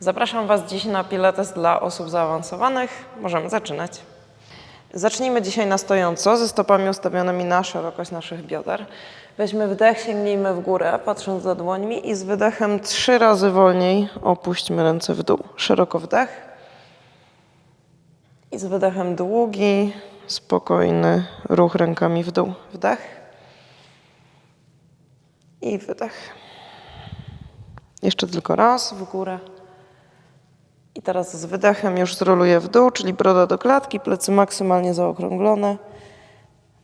Zapraszam Was dziś na pilates dla osób zaawansowanych. Możemy zaczynać. Zacznijmy dzisiaj na stojąco, ze stopami ustawionymi na szerokość naszych bioder. Weźmy wdech, sięgnijmy w górę, patrząc za dłońmi i z wydechem trzy razy wolniej opuśćmy ręce w dół. Szeroko wdech. I z wydechem długi, spokojny ruch rękami w dół. Wdech. I wydech. Jeszcze tylko raz w górę. I teraz z wydechem już zroluję w dół, czyli broda do klatki, plecy maksymalnie zaokrąglone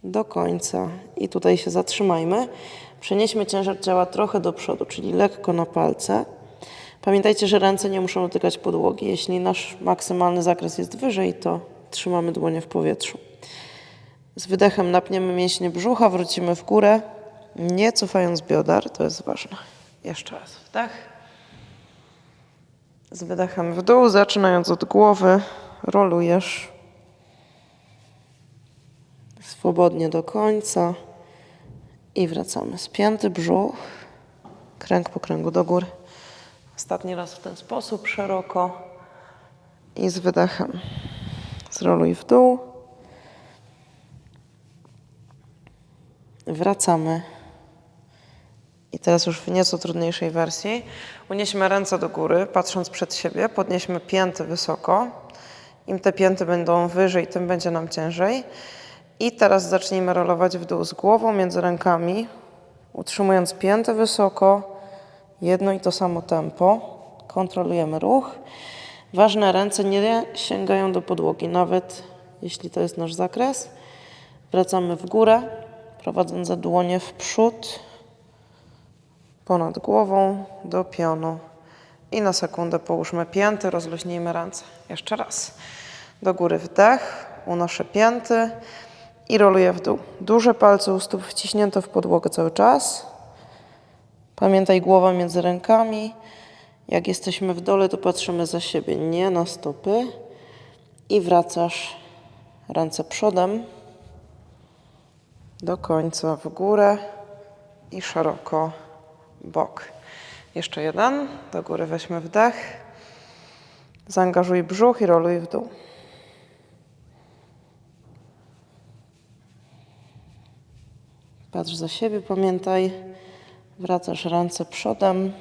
do końca. I tutaj się zatrzymajmy. Przenieśmy ciężar ciała trochę do przodu, czyli lekko na palce. Pamiętajcie, że ręce nie muszą dotykać podłogi. Jeśli nasz maksymalny zakres jest wyżej, to trzymamy dłonie w powietrzu. Z wydechem napniemy mięśnie brzucha, wrócimy w górę, nie cofając bioder, to jest ważne. Jeszcze raz wdech. Z wydechem w dół, zaczynając od głowy, rolujesz swobodnie do końca i wracamy. Spięty brzuch, kręg po kręgu do góry. Ostatni raz w ten sposób, szeroko i z wydechem. Zroluj w dół. Wracamy. I teraz już w nieco trudniejszej wersji. Unieśmy ręce do góry, patrząc przed siebie. Podnieśmy pięty wysoko. Im te pięty będą wyżej, tym będzie nam ciężej. I teraz zacznijmy rolować w dół z głową między rękami, utrzymując pięty wysoko. Jedno i to samo tempo. Kontrolujemy ruch. Ważne, ręce nie sięgają do podłogi, nawet jeśli to jest nasz zakres. Wracamy w górę, prowadząc za dłonie w przód, ponad głową do pionu. I na sekundę połóżmy pięty, rozluźnijmy ręce. Jeszcze raz. Do góry wdech, unoszę pięty i roluję w dół. Duże palce u stóp wciśnięte w podłogę cały czas. Pamiętaj głowa między rękami. Jak jesteśmy w dole, to patrzymy za siebie, nie na stopy. I wracasz ręce przodem do końca w górę i szeroko bok. Jeszcze jeden. Do góry weźmy wdech. Zaangażuj brzuch i roluj w dół. Patrz za siebie, pamiętaj. Wracasz ręce przodem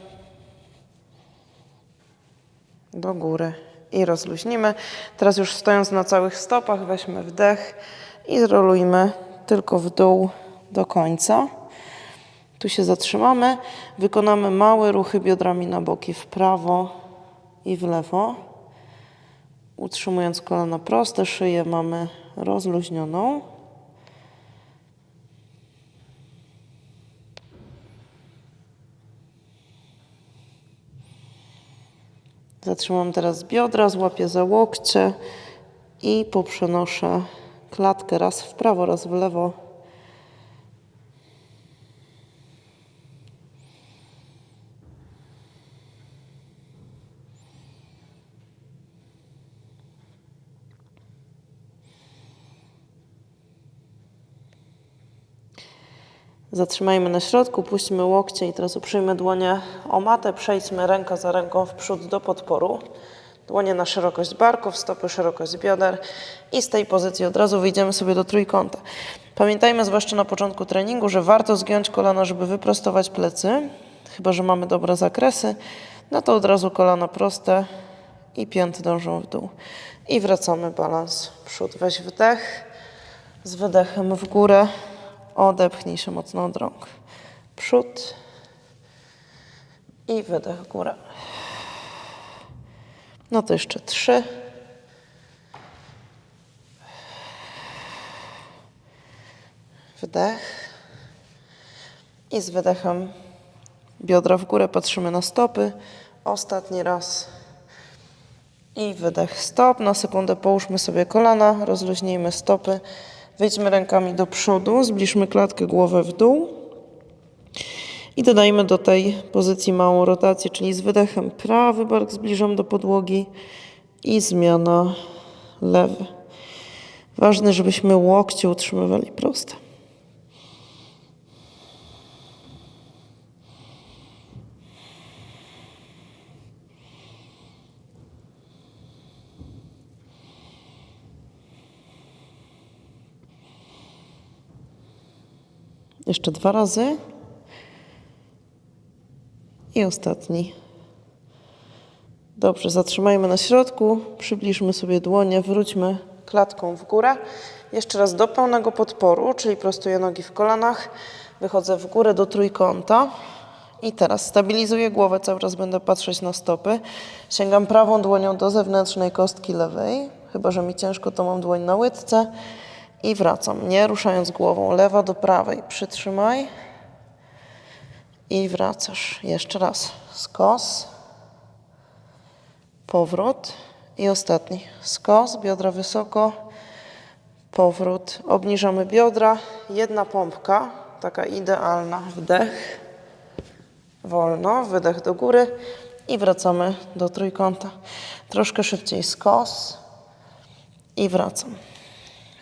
do góry i rozluźnimy. Teraz już stojąc na całych stopach, weźmy wdech i zrolujmy tylko w dół do końca. Tu się zatrzymamy. Wykonamy małe ruchy biodrami na boki w prawo i w lewo. Utrzymując kolana proste, szyję mamy rozluźnioną. Zatrzymam teraz biodra, złapię za łokcie i poprzenoszę klatkę raz w prawo, raz w lewo. Zatrzymajmy na środku, puśćmy łokcie i teraz uprzyjmy dłonie o matę. Przejdźmy ręka za ręką w przód do podporu. Dłonie na szerokość barków, stopy szerokość bioder i z tej pozycji od razu wyjdziemy sobie do trójkąta. Pamiętajmy zwłaszcza na początku treningu, że warto zgiąć kolana, żeby wyprostować plecy. Chyba, że mamy dobre zakresy, no to od razu kolana proste i pięty dążą w dół. I wracamy balans przód. Weź wdech, z wydechem w górę. Odepchnij się mocno od rąk. Przód i wydech górę. No to jeszcze trzy. Wdech. I z wydechem biodra w górę patrzymy na stopy. Ostatni raz. I wydech stop. Na sekundę połóżmy sobie kolana, rozluźnijmy stopy. Wejdźmy rękami do przodu, zbliżmy klatkę głowę w dół. I dodajmy do tej pozycji małą rotację, czyli z wydechem prawy bark zbliżam do podłogi i zmiana lewy. Ważne, żebyśmy łokcie utrzymywali proste. Jeszcze dwa razy. I ostatni. Dobrze, zatrzymajmy na środku, przybliżmy sobie dłonie, wróćmy klatką w górę. Jeszcze raz do pełnego podporu, czyli prostuję nogi w kolanach, wychodzę w górę do trójkąta. I teraz stabilizuję głowę, cały czas będę patrzeć na stopy. Sięgam prawą dłonią do zewnętrznej kostki lewej, chyba że mi ciężko, to mam dłoń na łydce. I wracam, nie ruszając głową. Lewa do prawej, przytrzymaj. I wracasz. Jeszcze raz. Skos. Powrót. I ostatni. Skos, biodra wysoko. Powrót. Obniżamy biodra. Jedna pompka, taka idealna. Wdech. Wolno. Wydech do góry. I wracamy do trójkąta. Troszkę szybciej. Skos. I wracam.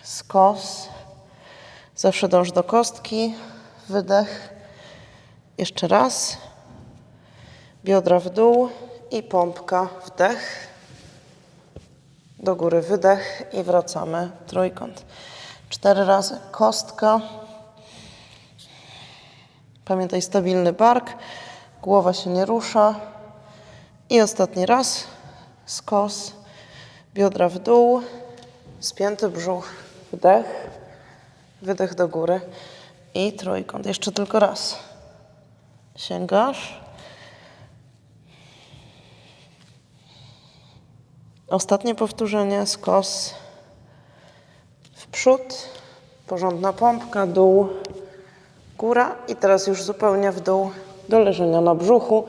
Skos. Zawsze dąż do kostki. Wydech. Jeszcze raz. Biodra w dół i pompka wdech. Do góry wydech i wracamy trójkąt. Cztery razy kostka. Pamiętaj stabilny bark. Głowa się nie rusza. I ostatni raz. Skos. Biodra w dół. Spięty brzuch. Wdech. Wydech do góry. I trójkąt. Jeszcze tylko raz. Sięgasz. Ostatnie powtórzenie, skos w przód, porządna pompka, dół, góra i teraz już zupełnie w dół do leżenia na brzuchu.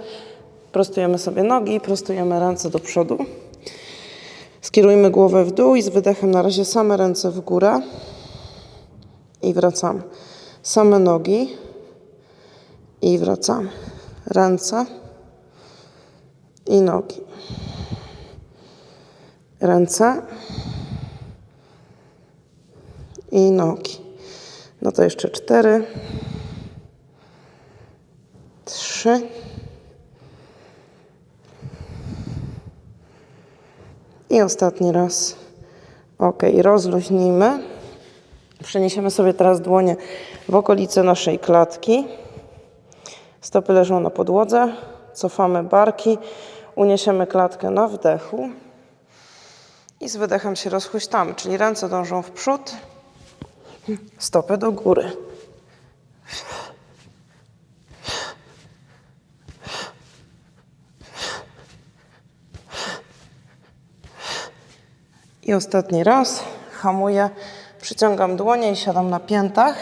Prostujemy sobie nogi, prostujemy ręce do przodu. Skierujmy głowę w dół i z wydechem na razie same ręce w górę i wracamy. Same nogi i wracamy. Ręce i nogi. Ręce i nogi. No to jeszcze cztery, trzy, i ostatni raz. Ok, rozluźnijmy. Przeniesiemy sobie teraz dłonie w okolice naszej klatki. Stopy leżą na podłodze. Cofamy barki. Uniesiemy klatkę na wdechu. I z wydechem się rozhuśtamy, czyli ręce dążą w przód, stopy do góry. I ostatni raz hamuję, przyciągam dłonie i siadam na piętach.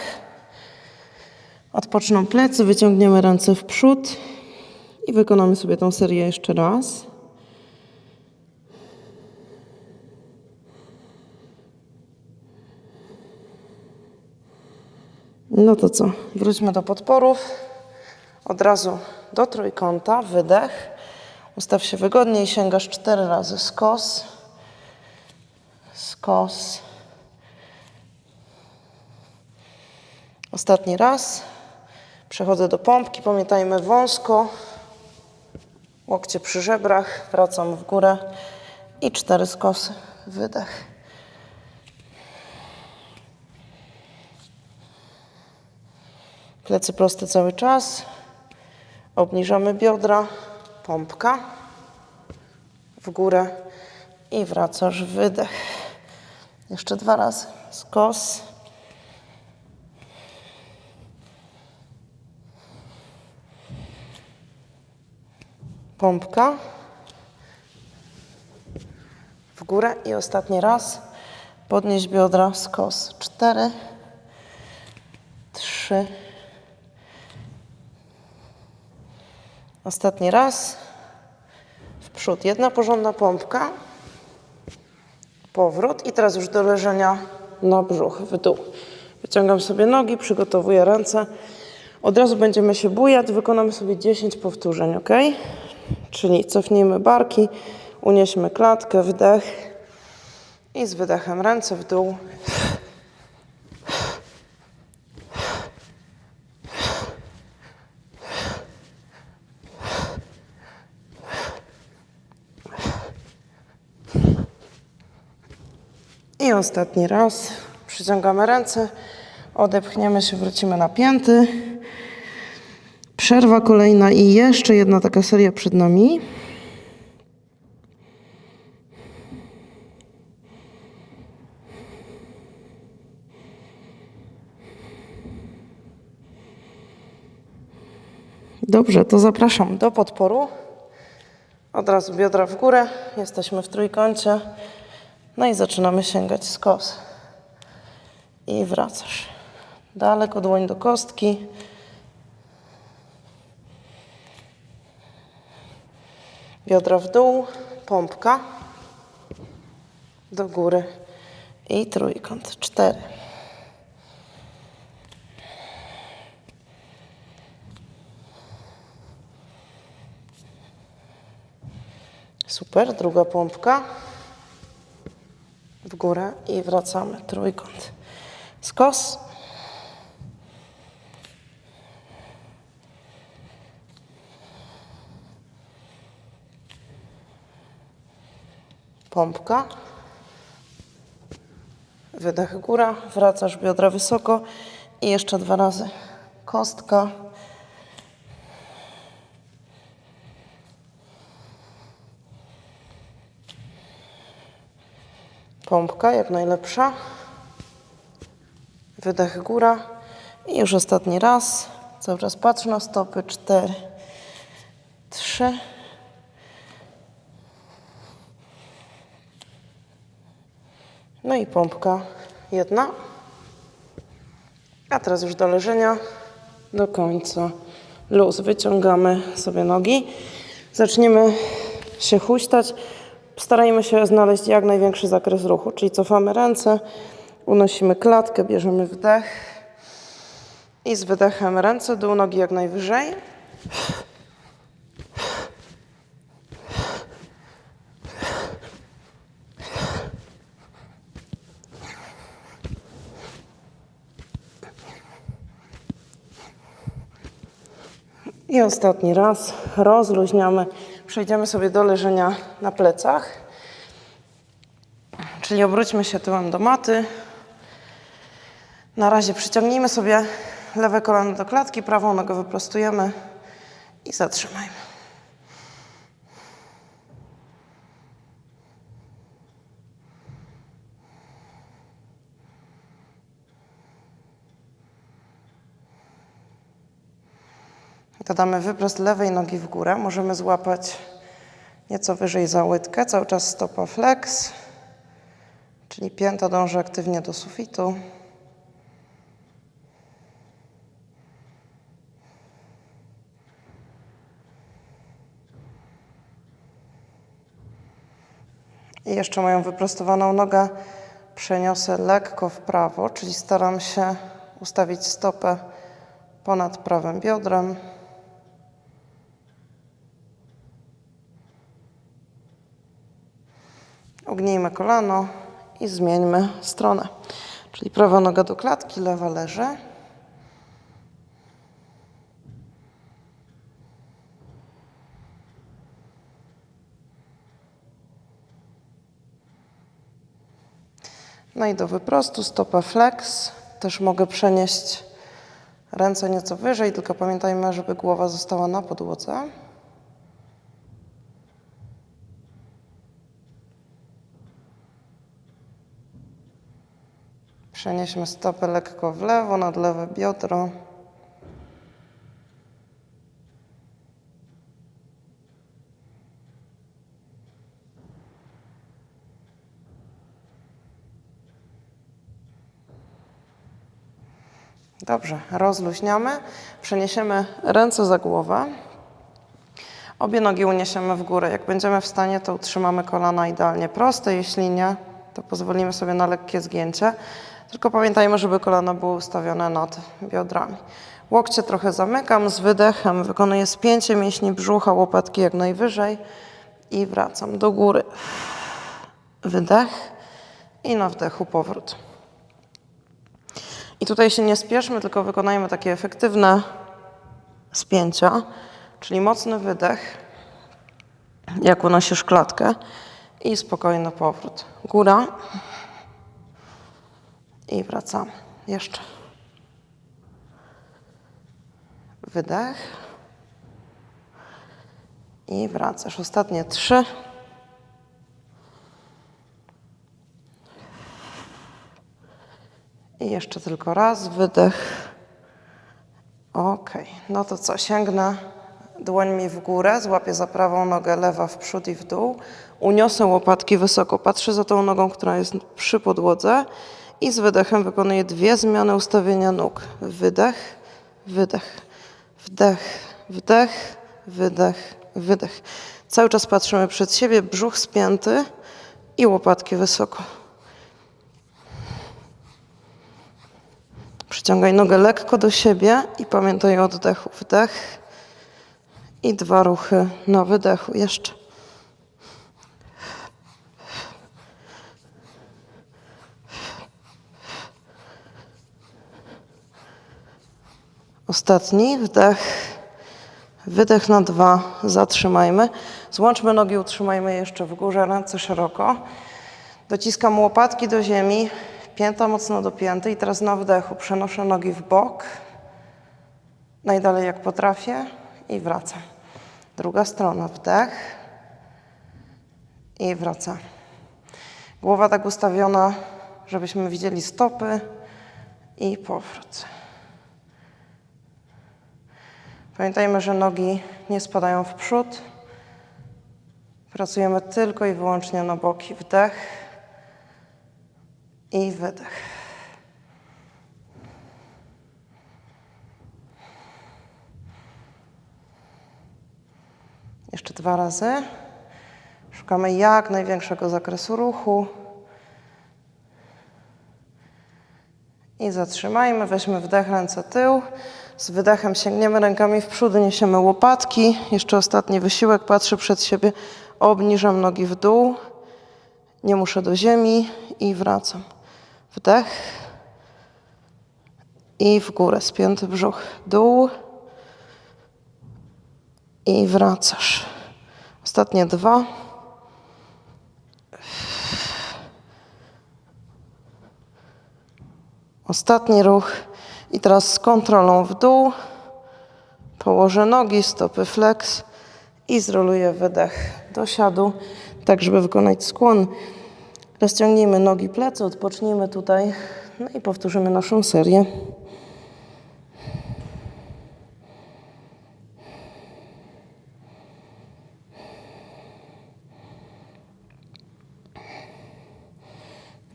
Odpoczną plecy, wyciągniemy ręce w przód i wykonamy sobie tą serię jeszcze raz. No to co? Wróćmy do podporów. Od razu do trójkąta, wydech. Ustaw się wygodnie i sięgasz cztery razy skos. Skos. Ostatni raz. Przechodzę do pompki. Pamiętajmy wąsko. Łokcie przy żebrach. Wracam w górę. I cztery skosy. Wydech. Plecy proste cały czas. Obniżamy biodra. Pompka. W górę. I wracasz. Wydech. Jeszcze dwa razy. Skos. Pompka. W górę i ostatni raz. Podnieś biodra, skos. Cztery, trzy. Ostatni raz. W przód. Jedna porządna pompka. Powrót i teraz już do leżenia na brzuch, w dół. Wyciągam sobie nogi, przygotowuję ręce. Od razu będziemy się bujać, wykonamy sobie 10 powtórzeń, ok? Czyli cofnijmy barki, unieśmy klatkę, wdech i z wydechem ręce w dół. Ostatni raz. Przyciągamy ręce, Odepchniemy się, wrócimy na pięty. Przerwa kolejna i jeszcze jedna taka seria przed nami. Dobrze, to zapraszam do podporu. Od razu biodra w górę. Jesteśmy w trójkącie. No i zaczynamy sięgać skos. I wracasz. Daleko dłoń do kostki. Biodra w dół, pompka do góry i trójkąt. Cztery. Super, druga pompka w górę i wracamy. Trójkąt. Skos. Pompka. Wydech góra, wracasz biodra wysoko i jeszcze dwa razy. Kostka. Pompka jak najlepsza. Wydech góra. I już ostatni raz. Cały czas patrz na stopy. Cztery, trzy. No i pompka jedna. A teraz już do leżenia do końca. Luz. Wyciągamy sobie nogi. Zaczniemy się huśtać. Starajmy się znaleźć jak największy zakres ruchu, czyli cofamy ręce, unosimy klatkę, bierzemy wdech i z wydechem ręce, dół nogi jak najwyżej. I ostatni raz rozluźniamy. Przejdziemy sobie do leżenia na plecach. Czyli obróćmy się tyłem do maty. Na razie przyciągnijmy sobie lewe kolano do klatki, prawą nogę wyprostujemy i zatrzymajmy. Dodamy wyprost lewej nogi w górę. Możemy złapać nieco wyżej za łydkę. Cały czas stopa flex, czyli pięta dąży aktywnie do sufitu. I jeszcze moją wyprostowaną nogę przeniosę lekko w prawo, czyli staram się ustawić stopę ponad prawym biodrem. Ugnijmy kolano i zmieńmy stronę. Czyli prawa noga do klatki, lewa leży. No i do wyprostu, stopa flex. Też mogę przenieść ręce nieco wyżej, tylko pamiętajmy, żeby głowa została na podłodze. Przenieśmy stopę lekko w lewo, nad lewe biodro. Dobrze, rozluźniamy. Przeniesiemy ręce za głowę. Obie nogi uniesiemy w górę. Jak będziemy w stanie, to utrzymamy kolana idealnie proste. Jeśli nie, to pozwolimy sobie na lekkie zgięcie. Tylko pamiętajmy, żeby kolana były ustawione nad biodrami. Łokcie trochę zamykam, z wydechem wykonuję spięcie mięśni brzucha, łopatki jak najwyżej i wracam do góry. Wydech i na wdechu powrót. I tutaj się nie spieszmy, tylko wykonajmy takie efektywne spięcia, czyli mocny wydech, jak unosisz klatkę i spokojny powrót. Góra i wracamy. Jeszcze. Wydech. I wracasz. Ostatnie trzy. I jeszcze tylko raz. Wydech. Ok, no to co? Sięgnę dłońmi w górę, złapię za prawą nogę, lewa w przód i w dół. Uniosę łopatki wysoko, patrzę za tą nogą, która jest przy podłodze i z wydechem wykonuję dwie zmiany ustawienia nóg. Wydech, wydech, wdech, wdech, wydech, wydech. Cały czas patrzymy przed siebie, brzuch spięty i łopatki wysoko. Przyciągaj nogę lekko do siebie i pamiętaj o oddechu. Wdech i dwa ruchy na wydechu. Jeszcze. Ostatni wdech, wydech na dwa, zatrzymajmy. Złączmy nogi, utrzymajmy je jeszcze w górze, ręce szeroko. Dociskam łopatki do ziemi, pięta mocno do pięty i teraz na wdechu przenoszę nogi w bok, najdalej jak potrafię i wracam. Druga strona, wdech i wracam. Głowa tak ustawiona, żebyśmy widzieli stopy i powrót. Pamiętajmy, że nogi nie spadają w przód. Pracujemy tylko i wyłącznie na boki. Wdech i wydech. Jeszcze dwa razy. Szukamy jak największego zakresu ruchu. Zatrzymajmy, weźmy wdech, ręce tył. Z wydechem sięgniemy rękami w przód, niesiemy łopatki. Jeszcze ostatni wysiłek, patrzę przed siebie, obniżam nogi w dół. Nie muszę do ziemi i wracam. Wdech i w górę, spięty brzuch, dół i wracasz. Ostatnie dwa. Ostatni ruch i teraz z kontrolą w dół położę nogi, stopy flex i zroluję wydech do siadu, tak żeby wykonać skłon. Rozciągnijmy nogi, plecy, odpocznijmy tutaj no i powtórzymy naszą serię.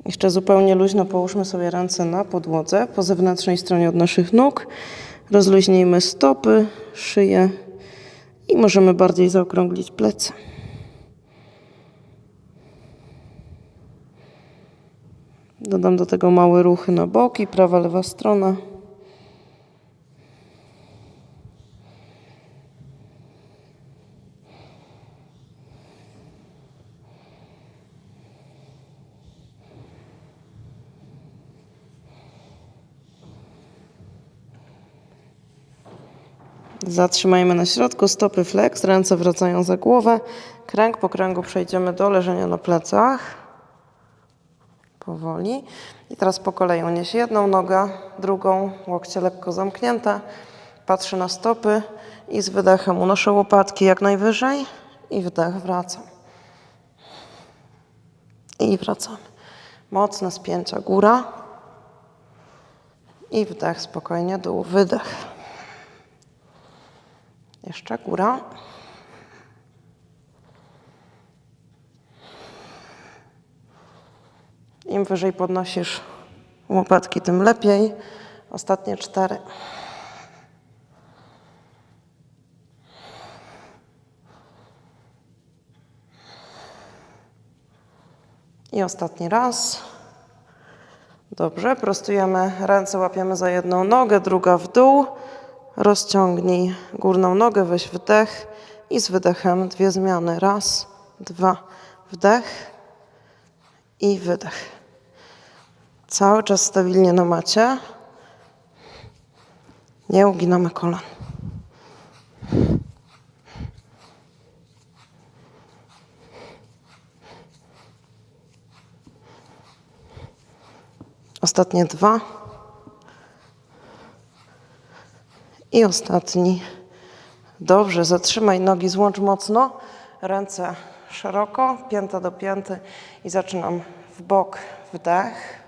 Jeszcze zupełnie luźno połóżmy sobie ręce na podłodze po zewnętrznej stronie od naszych nóg. Rozluźnijmy stopy, szyję i możemy bardziej zaokrąglić plecy. Dodam do tego małe ruchy na boki, prawa, lewa strona. Zatrzymajmy na środku, stopy flex, ręce wracają za głowę. Kręg po kręgu przejdziemy do leżenia na plecach. Powoli. I teraz po kolei unieś jedną nogę, drugą, łokcie lekko zamknięte. Patrzę na stopy i z wydechem unoszę łopatki jak najwyżej i wdech, wracam. I wracamy. Mocne spięcia, góra. I wdech, spokojnie, dół, wydech. Jeszcze góra. Im wyżej podnosisz łopatki, tym lepiej. Ostatnie cztery. I ostatni raz. Dobrze, prostujemy ręce, łapiemy za jedną nogę, druga w dół. Rozciągnij górną nogę, weź wdech i z wydechem dwie zmiany. Raz, dwa, wdech i wydech. Cały czas stabilnie na macie. Nie uginamy kolan. Ostatnie dwa. I ostatni. Dobrze, zatrzymaj nogi, złącz mocno. Ręce szeroko, pięta do pięty i zaczynam w bok, wdech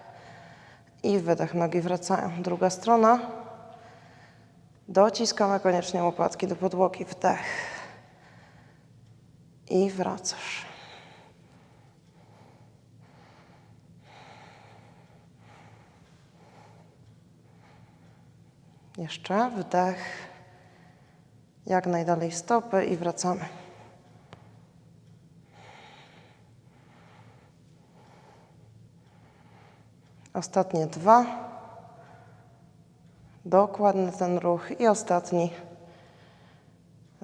i wydech. Nogi wracają. Druga strona. Dociskamy koniecznie łopatki do podłogi. Wdech. I wracasz. Jeszcze wdech. Jak najdalej stopy i wracamy. Ostatnie dwa. Dokładny ten ruch. I ostatni.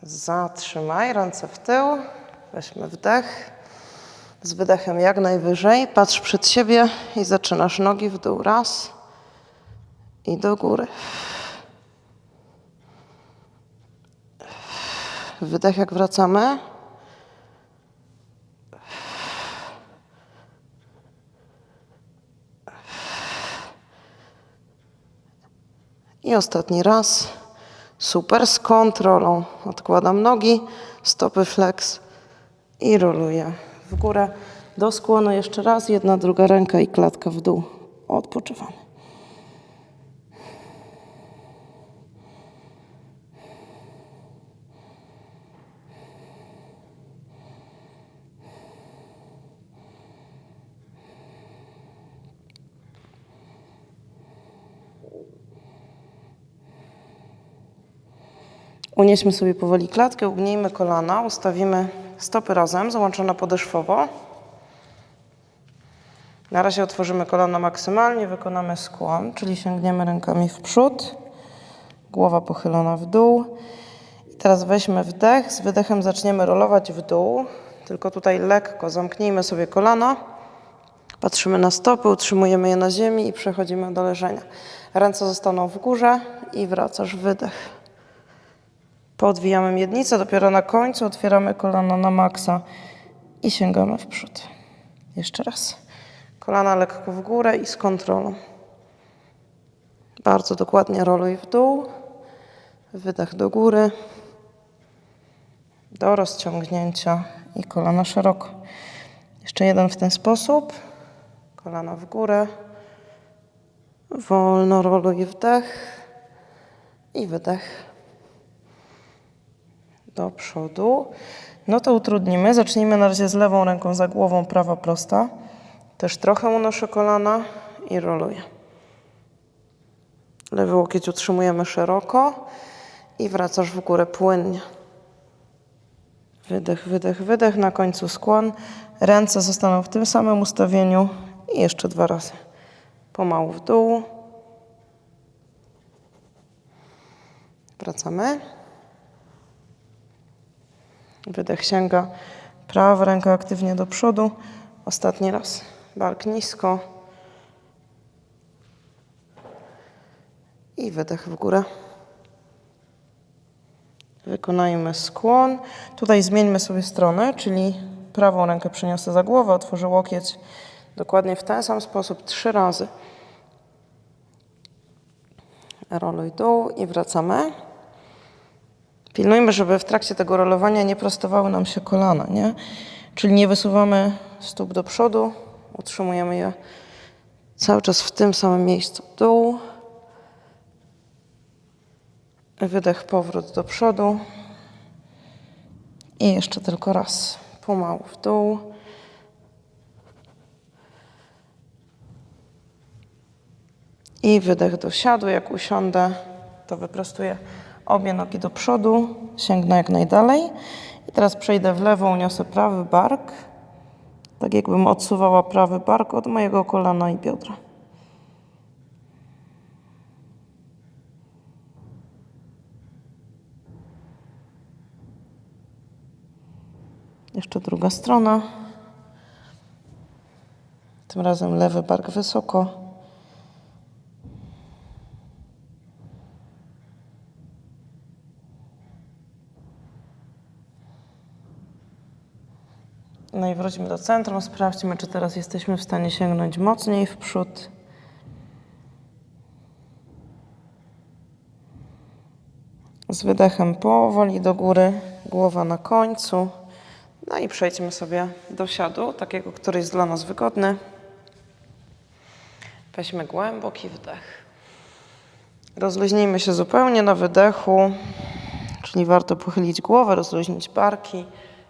Zatrzymaj ręce w tył. Weźmy wdech. Z wydechem jak najwyżej. Patrz przed siebie i zaczynasz nogi w dół. Raz. I do góry. Wydech jak wracamy. I ostatni raz. Super, z kontrolą. Odkładam nogi, stopy flex i roluję w górę. Do skłonu jeszcze raz, jedna, druga ręka i klatka w dół. Odpoczywamy. Unieśmy sobie powoli klatkę, ugnijmy kolana, ustawimy stopy razem, załączone podeszwowo. Na razie otworzymy kolana maksymalnie, wykonamy skłon, czyli sięgniemy rękami w przód, głowa pochylona w dół. I teraz weźmy wdech, z wydechem zaczniemy rolować w dół, tylko tutaj lekko zamknijmy sobie kolana, patrzymy na stopy, utrzymujemy je na ziemi i przechodzimy do leżenia. Ręce zostaną w górze i wracasz wydech. Podwijamy miednicę, dopiero na końcu otwieramy kolana na maksa i sięgamy w przód. Jeszcze raz. Kolana lekko w górę i z kontrolą. Bardzo dokładnie roluj w dół. Wydech do góry. Do rozciągnięcia i kolana szeroko. Jeszcze jeden w ten sposób. Kolana w górę. Wolno roluj wdech i wydech do przodu. No to utrudnimy. Zacznijmy na razie z lewą ręką za głową, prawa prosta. Też trochę unoszę kolana i roluję. Lewy łokieć utrzymujemy szeroko i wracasz w górę płynnie. Wydech, wydech, wydech. Na końcu skłon. Ręce zostaną w tym samym ustawieniu i jeszcze dwa razy. Pomału w dół. Wracamy. Wydech sięga prawa ręka aktywnie do przodu. Ostatni raz. Bark nisko. I wydech w górę. Wykonajmy skłon. Tutaj zmieńmy sobie stronę, czyli prawą rękę przeniosę za głowę, otworzę łokieć dokładnie w ten sam sposób trzy razy. Roluj dół i wracamy. Pilnujmy, żeby w trakcie tego rolowania nie prostowały nam się kolana, nie? Czyli nie wysuwamy stóp do przodu, utrzymujemy je cały czas w tym samym miejscu. Dół. Wydech, powrót do przodu. I jeszcze tylko raz. Pomału w dół. I wydech do siadu. Jak usiądę, to wyprostuję obie nogi do przodu, sięgnę jak najdalej. I teraz przejdę w lewo, uniosę prawy bark, tak jakbym odsuwała prawy bark od mojego kolana i biodra. Jeszcze druga strona. Tym razem lewy bark wysoko. No i wróćmy do centrum. Sprawdźmy, czy teraz jesteśmy w stanie sięgnąć mocniej w przód. Z wydechem powoli do góry, głowa na końcu. No i przejdźmy sobie do siadu, takiego, który jest dla nas wygodny. Weźmy głęboki wdech. Rozluźnijmy się zupełnie na wydechu, czyli warto pochylić głowę, rozluźnić barki.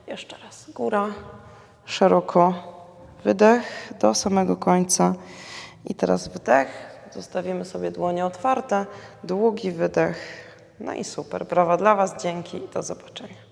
Jeszcze raz, góra, szeroko, wydech do samego końca. I teraz wdech, zostawimy sobie dłonie otwarte, długi wydech. No i super, brawa dla Was, dzięki i do zobaczenia.